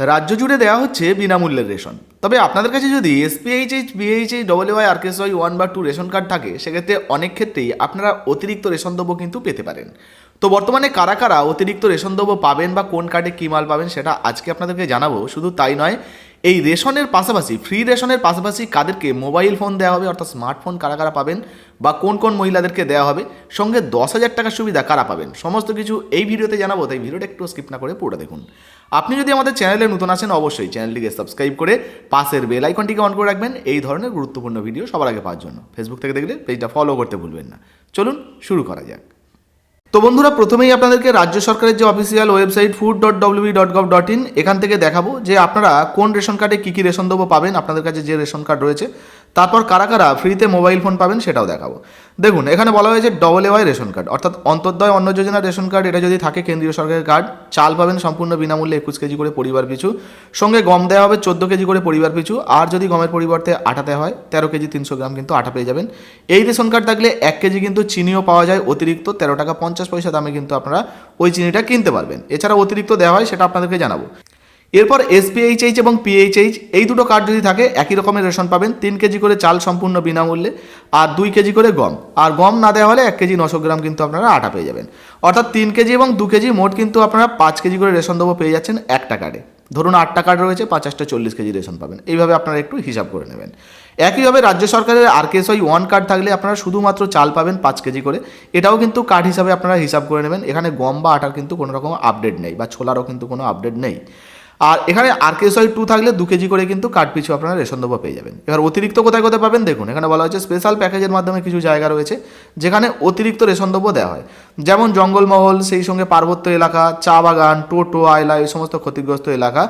রাজ্য জুড়ে দেওয়া হচ্ছে বিনামূল্যের রেশন। তবে আপনাদের কাছে যদি SPHH BHH double Y R Y one বা টু রেশন কার্ড থাকে, সেক্ষেত্রে অনেক ক্ষেত্রেই আপনারা অতিরিক্ত রেশন দ্রব্য কিন্তু পেতে পারেন। তো বর্তমানে কারা কারা অতিরিক্ত রেশন দ্রব্য পাবেন বা কোন কার্ডে কী মাল পাবেন সেটা আজকে আপনাদেরকে জানাব। শুধু তাই নয় এই রেশনের পাশাপাশি ফ্রি রেশনের পাশাপাশি কাদেরকে মোবাইল ফোন দেওয়া হবে, অর্থাৎ স্মার্টফোন কারা কারা পাবেন বা কোন কোন মহিলাদেরকে দেওয়া হবে, সঙ্গে দশ হাজার টাকার সুবিধা কারা পাবেন, সমস্ত কিছু এই ভিডিওতে জানাব, তাই ভিডিওটা একটু স্কিপ না করে পুরোটা দেখুন। আপনি যদি আমাদের চ্যানেলে নতুন আসেন অবশ্যই চ্যানেলটিকে সাবস্ক্রাইব করে পাশের বেল আইকনটিকে অন করে রাখবেন, এই ধরনের গুরুত্বপূর্ণ ভিডিও সবার আগে পাওয়ার জন্য। ফেসবুক থেকে দেখলে পেজটা ফলো করতে ভুলবেন না। চলুন শুরু করা যাক। তো বন্ধুরা, প্রথমেই আপনাদেরকে রাজ্য সরকারের যে official website food dot WB dot gov dot in এখান থেকে দেখাবো যে আপনারা কোন রেশন কার্ডে কী কী রেশন দ্রব্য পাবেন, আপনাদের কাছে যে রেশন কার্ড রয়েছে। তারপর কারা কারা ফ্রিতে মোবাইল ফোন পাবেন সেটাও দেখাবো। দেখুন, এখানে বলা হয়েছে double A Y ration card অর্থাৎ অন্তর্দয় অন্ন যোজনা রেশন কার্ড এটা যদি থাকে কেন্দ্রীয় সরকারের কার্ড চাল পাবেন সম্পূর্ণ বিনামূল্যে একুশ কেজি করে পরিবার পিছু। সঙ্গে গম দেওয়া হবে চোদ্দ কেজি করে পরিবার পিছু, আর যদি গমের পরিবর্তে আটাতে হয়, তেরো কেজি তিনশো গ্রাম কিন্তু আটা পেয়ে যাবেন। এই রেশন কার্ড থাকলে এক কেজি কিন্তু চিনিও পাওয়া যায়, অতিরিক্ত তেরো টাকা পঞ্চাশ পয়সা দামে কিন্তু আপনারা ওই চিনিটা কিনতে পারবেন। এছাড়া অতিরিক্ত দেওয়া হয়, সেটা আপনাদেরকে জানাব। এরপর এসপিএইচএইচ এবং পিএইচএইচ এই দুটো কার্ড যদি থাকে, একই রকমের রেশন পাবেন। তিন কেজি করে চাল সম্পূর্ণ বিনামূল্যে আর দুই কেজি করে গম। আর গম না দেওয়া হলে এক কেজি নশো গ্রাম কিন্তু আপনারা আটা পেয়ে যাবেন। অর্থাৎ তিন কেজি এবং দু কেজি মোট কিন্তু আপনারা পাঁচ কেজি করে রেশন দেবো পেয়ে যাচ্ছেন একটা কার্ডে ধরুন আটটা কার্ড রয়েছে, পাঁচাশটা চল্লিশ কেজি রেশন পাবেন। এইভাবে আপনারা একটু হিসাব করে নেবেন। একইভাবে রাজ্য সরকারের আর কেএসওয়াই ওয়ান কার্ড থাকলে আপনারা শুধুমাত্র চাল পাবেন পাঁচ কেজি করে। এটাও কিন্তু কার্ড হিসাবে আপনারা হিসাব করে নেবেন। এখানে গম বা আটার কিন্তু কোনো রকম আপডেট নেই বা ছোলারও কিন্তু কোনো আপডেট নেই। আর এখানে আর কেএসওয়াই টু থাকলে দু কেজি করে কিন্তু কার্ড পিছু আপনারা রেশন দেবো পেয়ে যাবেন। এবার অতিরিক্ত কোথায় কোথায় পাবেন দেখুন, এখানে বলা হচ্ছে স্পেশাল প্যাকেজের মাধ্যমে কিছু জায়গা রয়েছে, যেখানে অতিরিক্ত রেশন দেবো দেওয়া হয়। যেমন জঙ্গলমহল, সেই সঙ্গে পার্বত্য এলাকা, চা বাগান, টোটো, আয়লা, এই সমস্ত ক্ষতিগ্রস্ত এলাকা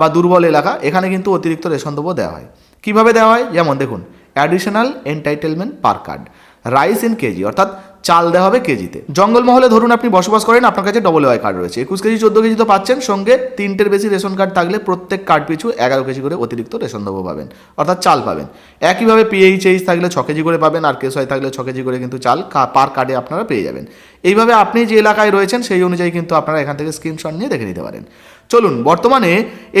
বা দুর্বল এলাকা, এখানে কিন্তু অতিরিক্ত রেশন দেবো দেওয়া হয়। কীভাবে দেওয়া হয়? যেমন দেখুন additional entitlement per card rice in KG, অর্থাৎ চাল দেওয়া হবে কেজিতে। জঙ্গলমহলে ধরুন আপনি বসবাস করেন, আপনার কাছে ডবল ওয়াই কার্ড রয়েছে। একুশ কেজি, চোদ্দ কেজি তো পাচ্ছেন, সঙ্গে তিনটের বেশি রেশন কার্ড থাকলে প্রত্যেক কার্ড পিছু এগারো কেজি করে অতিরিক্ত রেশন দেবো পাবেন। অর্থাৎ চাল পাবেন। একইভাবে পিএইচএইচ থাকলে ছ কেজি করে পাবেন, আর কেস হয় থাকলে ছ কেজি করে কিন্তু চাল পার কার্ডে আপনারা পেয়ে যাবেন। এইভাবে আপনি যে এলাকায় রয়েছেন, সেই অনুযায়ী কিন্তু আপনারা এখান থেকে স্ক্রিনশট নিয়ে দেখে নিতে পারেন। চলুন, বর্তমানে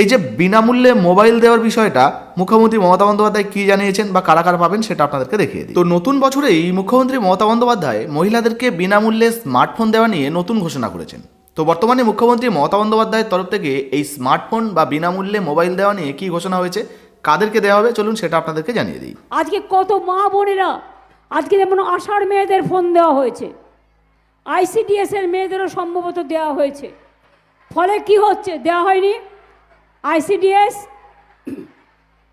এই যে বিনামূল্যে মোবাইল দেওয়ার বিষয়টা, মুখ্যমন্ত্রী মমতা বন্দ্যোপাধ্যায় কী জানিয়েছেন বা কারা কারা পাবেন সেটা আপনাদেরকে দেখিয়ে দিই। তো নতুন বছরেই মুখ্যমন্ত্রী মমতা বন্দ্যোপাধ্যায় মহিলাদেরকে বিনামূল্যে স্মার্টফোন দেওয়া নিয়ে নতুন ঘোষণা করেছেন। তো বর্তমানে মুখ্যমন্ত্রী মমতা বন্দ্যোপাধ্যায়ের তরফ থেকে এই স্মার্টফোন বা বিনামূল্যে মোবাইল দেওয়া নিয়ে কী ঘোষণা হয়েছে, কাদেরকে দেওয়া হবে, চলুন সেটা আপনাদেরকে জানিয়ে দিই। আজকে কত মা বোনেরা, আজকে যেমন আষাঢ় মেয়েদের ফোন দেওয়া হয়েছে আইসিডিএস এর মেয়েদেরও সম্ভবত দেওয়া হয়েছে। ফলে কি হচ্ছে? দেওয়া হয়নি। আইসিডিএস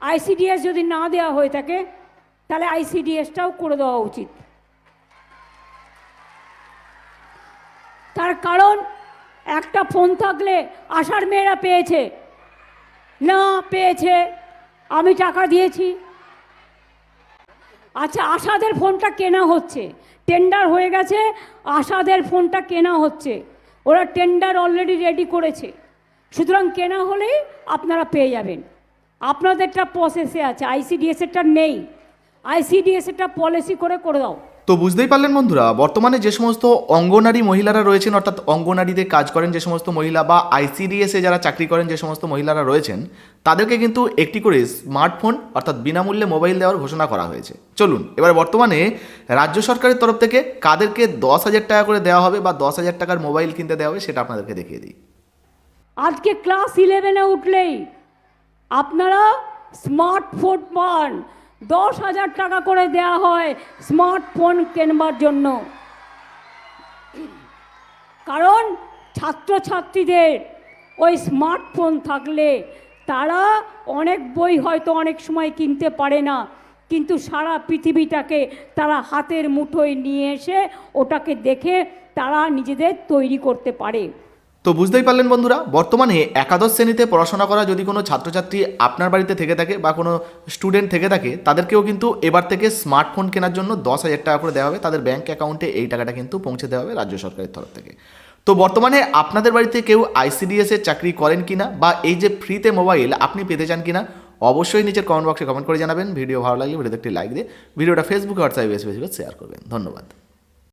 আইসিডিএস যদি না দেওয়া হয়ে থাকে, তাহলে আইসিডিএসটাও করে দেওয়া উচিত। তার কারণ, একটা ফোন থাকলে আষাঢ় মেয়েরা পেয়েছে। না, পেয়েছে। আমি টাকা দিয়েছি। আচ্ছা আশাদের ফোনটা কেনা হচ্ছে। টেন্ডার হয়ে গেছে, আশাদের ফোনটা কেনা হচ্ছে। ওরা টেন্ডার অলরেডি রেডি করেছে। সুতরাং কেনা হলেই আপনারা পেয়ে যাবেন। আপনাদেরটা প্রসেসে আছে। আইসিডিএসেরটা নেই। আইসিডিএসেরটা পলিসি করে করে দাও। তো বুঝতেই পারলেন বন্ধুরা, বর্তমানে যে সমস্ত অঙ্গনারী মহিলারা রয়েছেন, অর্থাৎ অঙ্গনারীতে কাজ করেন যে সমস্ত মহিলা বা আইসিডিএসে যারা চাকরি করেন যে সমস্ত মহিলারা রয়েছেন, তাদেরকে কিন্তু একটি করে স্মার্টফোন, অর্থাৎ বিনামূল্যে মোবাইল দেওয়ার ঘোষণা করা হয়েছে। চলুন, এবার বর্তমানে রাজ্য সরকারের তরফ থেকে কাদেরকে দশ হাজার টাকা করে দেওয়া হবে বা দশ হাজার টাকার মোবাইল কিনতে দেওয়া হবে সেটা আপনাদেরকে দেখিয়ে দিই। আজকে ক্লাস ইলেভেনে উঠলেই আপনারা স্মার্টফোন পান। দশ হাজার টাকা করে দেয়া হয় স্মার্টফোন কেনবার জন্য। কারণ ছাত্রছাত্রীদের ওই স্মার্টফোন থাকলে তারা অনেক বই হয়তো অনেক সময় কিনতে পারে না, কিন্তু সারা পৃথিবীটাকে তারা হাতের মুঠোয় নিয়ে এসে ওটাকে দেখে তারা নিজেদের তৈরি করতে পারে। তো বুঝতেই পারলেন বন্ধুরা, বর্তমানে একাদশ শ্রেণীতে পড়াশোনা করা যদি কোনো ছাত্রছাত্রী আপনার বাড়িতে থেকে থাকে বা কোনো স্টুডেন্ট থেকে থাকে, তাদেরকেও কিন্তু এবার থেকে স্মার্টফোন কেনার জন্য দশ হাজার টাকা করে দেওয়া হবে। তাদের ব্যাঙ্ক অ্যাকাউন্টে এই টাকাটা কিন্তু পৌঁছে দেওয়া হবে রাজ্য সরকারের তরফ থেকে। তো বর্তমানে আপনাদের বাড়িতে কেউ আইসিডিএস চাকরি করেন কিনা বা এই যে ফ্রিতে মোবাইল আপনি পেতে চান কিনা, অবশ্যই নিচের কমেন্ট বক্সে কমেন্ট করে জানাবেন। ভিডিও ভালো লাগলে ভিডিওতে একটি লাইক দিয়ে, ভিডিওটা ফেসবুকে হোয়াটসঅ্যাপে বেশি বেশি শেয়ার করবেন। ধন্যবাদ।